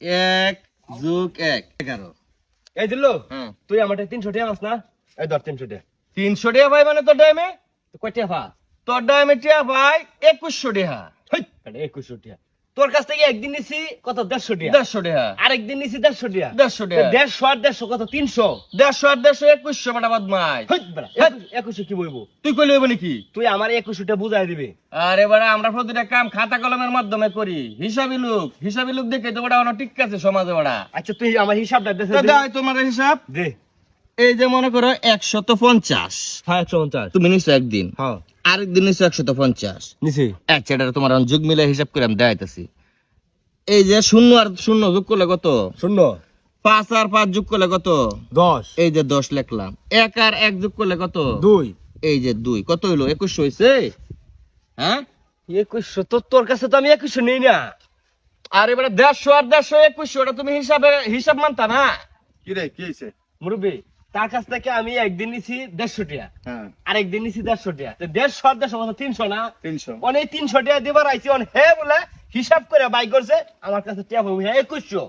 এক যোগ এক এগারো। এই দিল হ্যাঁ। তুই আমার তিনশো টাকা মাস না? এই ধর তিনশো টাকা তিনশো টাকা ভাই মানে তোর ডাইমে? তো কয় টাকা তোর ডাইমে টিয়া ভাই একুশশো টাকা একুশশো টাকা তোর কাছ থেকে একদিন নিছি কত? দেড়শো টাকা। দেড়শো টাকা। আরেকদিন নিছি দেড়শো টাকা। দেড়শো টাকা। দেড়শো আর দেড়শো কত? তিনশো। দেড়শো আর দেড়শো একুশশো বেটা বদমাই একুশশো কি বলব তুই কইলে হইব নাকি? তুই আমার একুশশো টাকা বুঝাই দিবি। আরে বাড়া আমরা প্রতিটা কাম খাতা কলমের মাধ্যমে করি। হিসাবি লোক হিসাবি লোক দেখে তো বড়া অনেক ঠিক আছে সমাজে বড়া আচ্ছা তুই আমার হিসাবটা তো তোমার হিসাব? দে। এই যে মনে করো একশত পঞ্চাশ। হ্যাঁ একশো পঞ্চাশ। তুমি নিছো একদিন। হ্যাঁ। আরেকদিন নিছো একশত পঞ্চাশ। নিছি। আচ্ছা এটা তোমার যুগ মিলে হিসাব করে আমি দেখাইতেছি। এই যে শূন্য আর শূন্য যোগ করলে কত? শূন্য। পাঁচ আর পাঁচ যোগ করলে কত? দশ। এই যে দশ লিখলাম। এক আর এক যোগ করলে কত? দুই। এই যে দুই। কত হইল? একুশশো হয়েছে হ্যাঁ? একুশশো? তো তোর কাছে তো আমি একুশশো নেই না। আর এবারে দেড়শো আর দেড়শো একুশশো ওটা তুমি হিসাবে হিসাব মানতা না? কি রে কি হয়েছে মুরব্বী তার কাছ থেকে আমি একদিন নিছি দেড়শো টাকা হ্যাঁ। আরেকদিন নিছি দেড়শো তো দেড়শো আর দেড়শো কত তিনশো না? তিনশো। অনেক তিনশো টাকা দিবার আইছি অন হে বলে হিসাব করে বাই করছে আমার কাছে টাকা পাবো। হ্যাঁ একুশশো।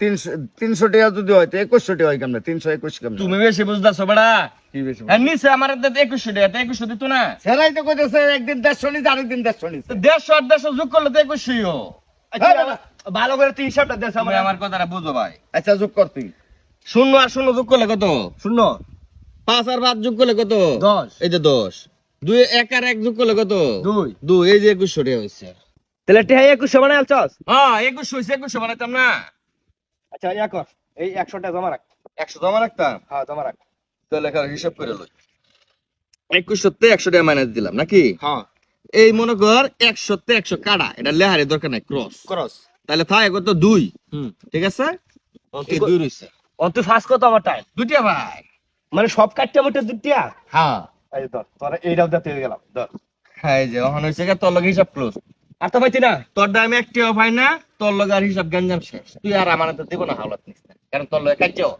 তিনশো তিনশো টাকা যদি হয় তো একুশশো টাকা হয় কেমন? তিনশো একুশ কেমন তুমি বেশি বুঝতেছো বেড়া। কি বেশি হ্যাঁ নিচে আমার একুশশো টাকা তো একুশশো দিত না? সেরাই তো কইতেছে একদিন দেড়শো নিচ্ছে আরেকদিন দেড়শো নিচ্ছে তো দেড়শো আর দেড়শো যোগ করলে তো একুশশোই হো। আচ্ছা, ভালো করে তুই হিসাবটা দেশ আমার কথাটা বুঝো ভাই। আচ্ছা যোগ কর তুই। শূন্য আর শূন্য যোগ করলে কত? শূন্য। পাঁচ আর পাঁচ যোগ করলে কত? দশ। এই যে দশ। দুই এক আর এক যোগ করলে কত? দুই। দুই এই যে একুশশো টাকা হয়েছে। তাহলে টেহা একুশশো মানে আলছস হ্যাঁ একুশশো হয়েছে একুশশো বানাইতাম না। আচ্ছা ইয়া কর এই একশো টাকা জমা রাখ। একশো জমা রাখতাম? হ্যাঁ জমা রাখ। তাহলে এখানে হিসাব করে লই। একুশশোতে একশো টাকা মাইনাস দিলাম নাকি? হ্যাঁ। এই মনে কর একশোতে একশো কাটা এটা লেহারে দরকার নাই ক্রস ক্রস তাহলে থাকে কত? দুই। হুম। ঠিক আছে? দুই রয়েছে অন্ত ফার্স্ট কত আমার টাইম দুটিয়া ভাই। মানে সব কাটতে মোটে দুটিয়া হ্যাঁ। এই ধর তোরা এইটাও দিতে গেলাম ধর। হ্যাঁ এই যে ওখানে হয়েছে গিয়ে তোর লগে হিসাব ক্লোজ আর তো পাইতি না? তোর দামে একটিও পাই না তোর লগে আর হিসাব গঞ্জাম শেষ। তুই আর আমার তো দেবো না হাওলাত নিস না। কারণ তোর লগে কাটছেও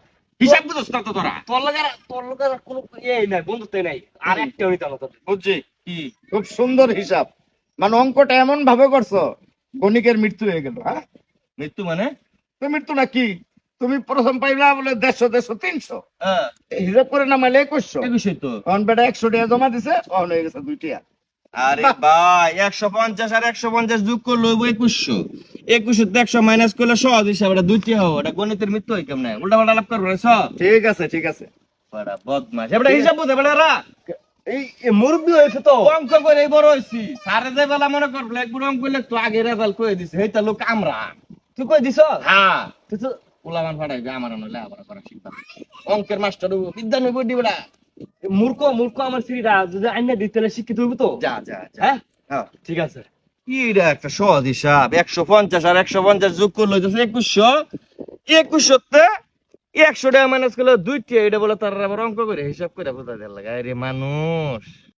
হিসাব বুঝছ না তো তোরা। তোর লগে তোর লগে কোনো ইয়ে নাই বন্ধুত্ব নাই আর একটা হইতো না তোর। বুঝছি। কি? খুব সুন্দর হিসাব। মানে অঙ্কটা এমন ভাবে করছ গণিকের মৃত্যু হয়ে গেল হ্যাঁ? মৃত্যু মানে? তো মৃত্যু না কি? তুমি প্রথম পাইলা বলে দেড়শো দেড়শো তিনশো। হ্যাঁ। হিসাব করে নামাইলে একুশশো। একুশই তো। তখন বেটা একশো টাকা জমা দিছে তখন হয়ে গেছে দুই টাকা আরে ভাই একশো পঞ্চাশ আর একশো পঞ্চাশ যোগ করল হইবো একুশশো। একুশশো তো একশো মাইনাস করলে সহজ হিসাব এটা দুইটি হব। এটা গণিতের মৃত্যু হয় কেমন? উল্টা পাল্টা লাভ করব সব ঠিক আছে ঠিক আছে। বড়া বদমাস এবারে হিসাব বুঝে বেড়া এই এই মুরব্বি হয়েছে তো। অঙ্ক করে বড় হয়েছি সারে যে বেলা মনে কর ব্ল্যাক বুড়ো অঙ্ক করলে তো আগে রেজাল্ট করে দিছে। লোক আমরা। তুই কই দিছ? হ্যাঁ। তুই তো উলামান ফাটাইবে আমার নলে আবার করা শিখবা। অঙ্কের মাস্টার বিদ্যা নই বডি মূর্খ মূর্খ আমার স্ত্রীরা যদি আইনা দিতে শিক্ষিত হইব তো? যা যা হ্যাঁ? হ্যাঁ। ঠিক আছে। এটা একটা সহজ হিসাব একশো পঞ্চাশ আর একশো পঞ্চাশ যোগ করলে হইতেছে একুশশো। একুশশোতে একশো টাকা মাইনাস করলে দুইটি এটা বলে তার আবার অঙ্ক করে হিসাব করে বোঝা দেওয়ার লাগে। আরে মানুষ!